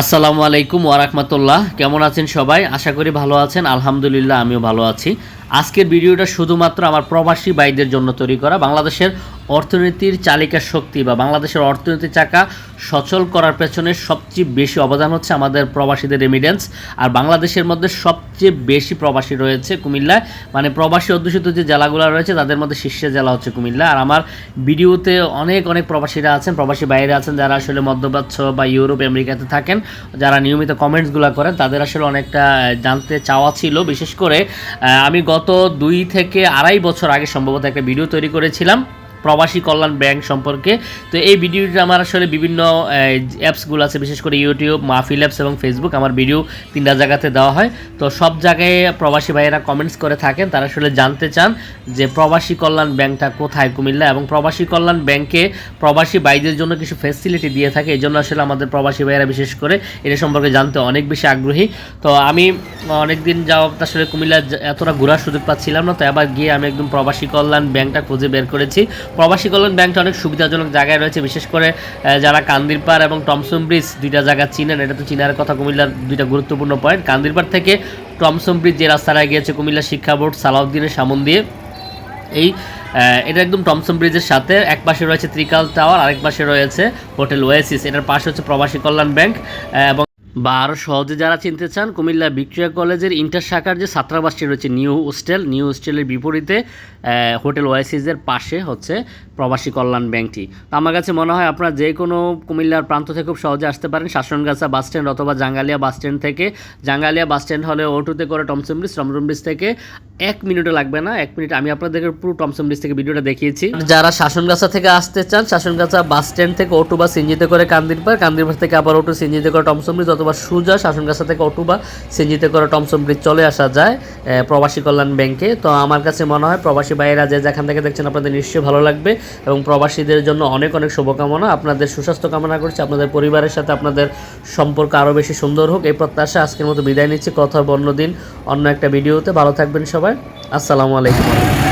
আসসালামু আলাইকুম ওয়ারাকমাতুল্লাহ কেমন আছেন সবাই? আশা করি ভালো আছেন। আলহামদুলিল্লাহ আমিও ভালো আছি। আজকের ভিডিওটা শুধুমাত্র আমার প্রবাসী বাইদের জন্য তৈরি করা। বাংলাদেশের অর্থনীতির চালিকা শক্তি বা বাংলাদেশের অর্থনীতির চাকা সচল করার পেছনে সবচেয়ে বেশি অবদান হচ্ছে আমাদের প্রবাসীদের রেমিডেন্স আর বাংলাদেশের মধ্যে সবচেয়ে বেশি প্রবাসী রয়েছে কুমিল্লায়। মানে প্রবাসী অধ্যুষিত যে জেলাগুলো রয়েছে, তাদের মধ্যে শীর্ষে জেলা হচ্ছে কুমিল্লা। আর আমার ভিডিওতে অনেক অনেক প্রবাসীরা আছেন, প্রবাসী বাইরে আছেন, যারা আসলে মধ্যপ্রাচ্য বা ইউরোপ, আমেরিকাতে থাকেন, যারা নিয়মিত কমেন্টসগুলো করেন, তাদের আসলে অনেকটা জানতে চাওয়া ছিল। বিশেষ করে আমি গত দুই থেকে আড়াই বছর আগে সম্ভবত একটা ভিডিও তৈরি করেছিলাম। প্রবাসী কল্যাণ ব্যাংক সম্পর্কে। তো এই ভিডিওটা আমার আসলে বিভিন্ন অ্যাপসগুলো আছে, বিশেষ করে ইউটিউব মাহফিল অ্যাপস এবং ফেসবুক আমার ভিডিও তিনটা জায়গাতে দেওয়া হয়। তো সব জায়গায় প্রবাসী ভাইয়েরা কমেন্টস করে থাকেন, তারা আসলে জানতে চান যে প্রবাসী কল্যাণ ব্যাংকটা কোথায় কুমিল্লা এবং প্রবাসী কল্যাণ ব্যাংকে প্রবাসী ভাইদের জন্য কিছু ফেসিলিটি দিয়ে থাকে, এই জন্য আসলে আমাদের প্রবাসী ভাইয়েরা বিশেষ করে এটা সম্পর্কে জানতে অনেক বেশি আগ্রহী। তো আমি অনেকদিন যাওয়া আসলে কুমিল্লা এতটা ঘোরার সুযোগ পাচ্ছিলাম না, তো এবার গিয়ে আমি একদম প্রবাসী কল্যাণ ব্যাংকটা খুঁজে বের করেছি। প্রবাসী কল্যাণ ব্যাংকটা অনেক সুবিধাজনক জায়গায় রয়েছে, বিশেষ করে যারা কান্দিরপাড় এবং টমসম ব্রিজ দুইটা জায়গা চিনেন, এটা তো চিনার কথা কুমিল্লার দুইটা গুরুত্বপূর্ণ পয়েন্ট কান্দিরপাড় থেকে টমসম ব্রিজ যে রাস্তাটা গিয়েছে, কুমিল্লা শিক্ষা বোর্ড সালাউদ্দিনের সামন দিয়ে এই এটা একদম টমসন ব্রিজের সাথে, এক পাশে রয়েছে ত্রিকাল টাওয়ার, আরেক পাশে রয়েছে হোটেল ওয়েসিস। এটার পাশে হচ্ছে প্রবাসী কল্যাণ ব্যাংক এবং বা আরও সহজে যারা চিনতে চান, কুমিল্লা ভিক্টোরিয়া কলেজের ইন্টার শাখার যে ছাত্রাবাসটি রয়েছে, নিউ হোস্টেল, নিউ হোস্টেলের বিপরীতে হোটেল ওয়াইসিসের পাশে হচ্ছে প্রবাসী কল্যাণ ব্যাংকটি। তো আমার কাছে মনে হয় আপনারা যে কোনো কুমিল্লার প্রান্ত থেকে খুব সহজে আসতে পারেন, শাসনগাছা বাস স্ট্যান্ড অথবা জাঙ্গালিয়া বাস স্ট্যান্ড থেকে। জাঙ্গালিয়া বাস স্ট্যান্ড হলে অটোতে করে টমসম ব্রিজ টমসম ব্রিজ থেকে এক মিনিটও লাগবে না, এক মিনিট আমি আপনাদেরকে পুরো টমসম ব্রিজ থেকে ভিডিওটা দেখিয়েছি। যারা শাসনগাছা থেকে আসতে চান, শাসনগাছা বাস স্ট্যান্ড থেকে অটো বা সিঞ্জিতে করে কান্দিরপাড় কান্দিরপাড় থেকে আবার অটো সিঞ্জিতে করে টমসম ব্রিজ অথবা সুজা শাসনগাছা থেকে অটো বা সিঞ্জিতে করে টমসম ব্রিজ চলে আসা যায় প্রবাসী কল্যাণ ব্যাংকে। তো আমার কাছে মনে হয় প্রবাসী ভাইয়েরা যে যেখান থেকে দেখছেন আপনাদের নিশ্চয়ই ভালো লাগবে এবং প্রবাসীদের জন্য অনেক অনেক শুভকামনা। আপনাদের সুস্বাস্থ্য কামনা করছি, আপনাদের পরিবারের সাথে আপনাদের সম্পর্ক আরও বেশি সুন্দর হোক। এই প্রত্যাশা আজকের মতো বিদায় নিচ্ছি। কথা অন্য দিন, অন্য একটা ভিডিওতে। ভালো থাকবেন সবাই। আসসালামু আলাইকুম।